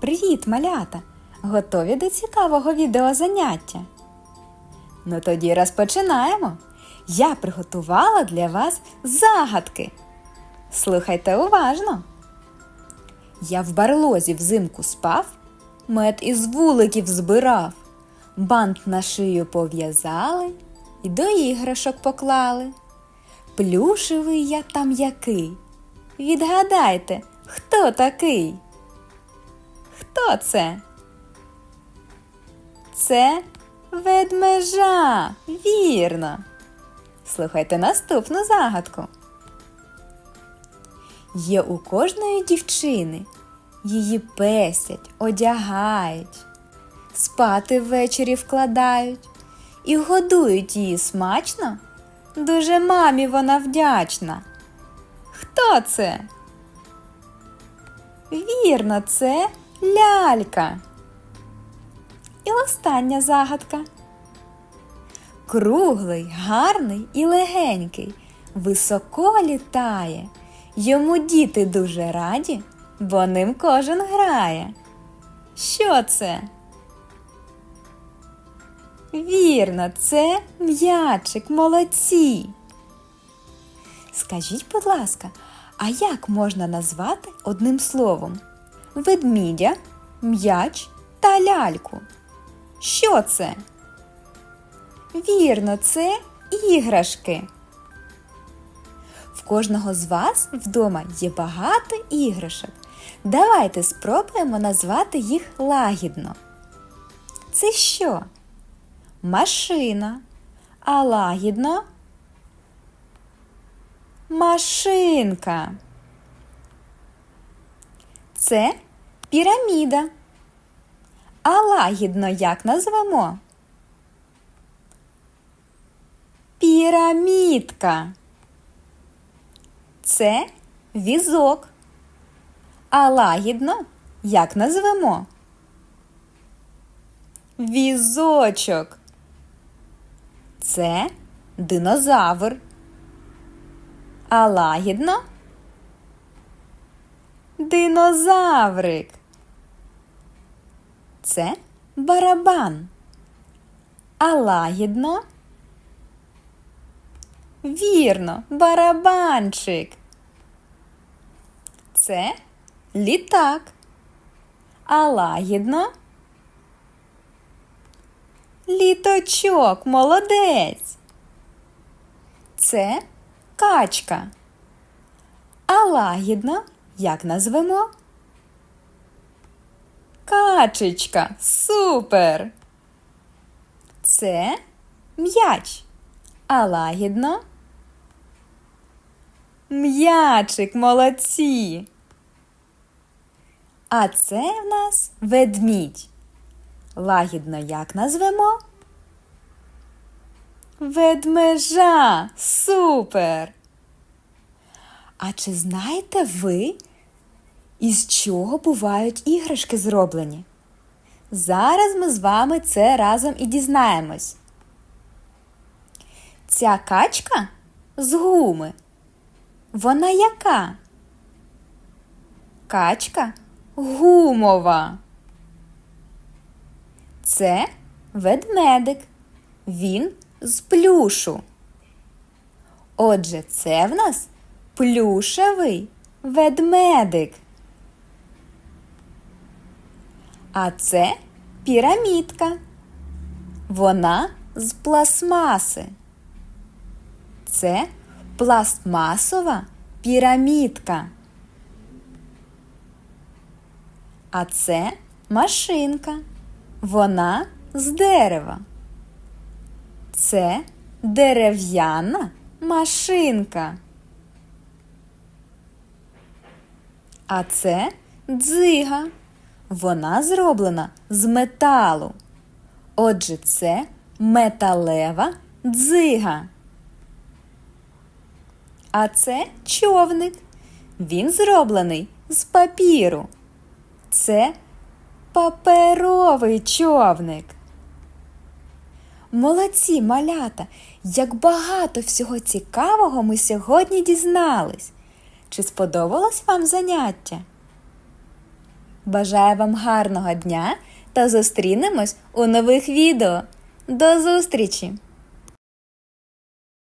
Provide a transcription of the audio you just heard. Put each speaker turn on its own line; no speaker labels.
Привіт, малята! Готові до цікавого відеозаняття? Ну тоді розпочинаємо. Я приготувала для вас загадки. Слухайте уважно. Я в барлозі взимку спав, мед із вуликів збирав, бант на шию пов'язали і до іграшок поклали. Плюшевий я там який. Відгадайте, хто такий? Хто це? Це ведмежа. Вірно. Слухайте наступну загадку. Є у кожної дівчини. Її песять, одягають, спати ввечері вкладають і годують її смачно. Дуже мамі вона вдячна. Хто це? Вірно, це лялька. І остання загадка. Круглий, гарний і легенький, високо літає. Йому діти дуже раді, бо ним кожен грає. Що це? Вірно, це м'ячик, молодці. Скажіть, будь ласка, а як можна назвати одним словом ведмідя, м'яч та ляльку? Що це? Вірно, це іграшки. В кожного з вас вдома є багато іграшок. Давайте спробуємо назвати їх лагідно. Це що? Машина. А лагідно? Машинка. Це піраміда. А лагідно як назвемо? Пірамідка. Це візок. А лагідно як назвемо? Візочок. Це динозавр. А лагідно? Динозаврик. Це барабан. А лагідно? Вірно, барабанчик. Це літак. А лагідно? Літочок, молодець. Це качка. А лагідно як назвемо? Качечка. Супер. Це м'яч. А лагідно? М'ячик, молодці. А це в нас ведмідь. Лагідно як назвемо? Ведмежа. Супер. А чи знаєте ви, із чого бувають іграшки зроблені? Зараз ми з вами це разом і дізнаємось. Ця качка з гуми. Вона яка? Качка гумова. Це ведмедик. Він з плюшу. Отже, це в нас плюшевий ведмедик. А це пірамідка. Вона з пластмаси. Це пластмасова пірамідка. А це машинка. Вона з дерева. Це дерев'яна машинка. А це дзига. Вона зроблена з металу. Отже, це металева дзига. А це човник. Він зроблений з папіру. Це паперовий човник. Молодці малята! Як багато всього цікавого ми сьогодні дізнались. Чи сподобалось вам заняття? Бажаю вам гарного дня та зустрінемось у нових відео. До зустрічі!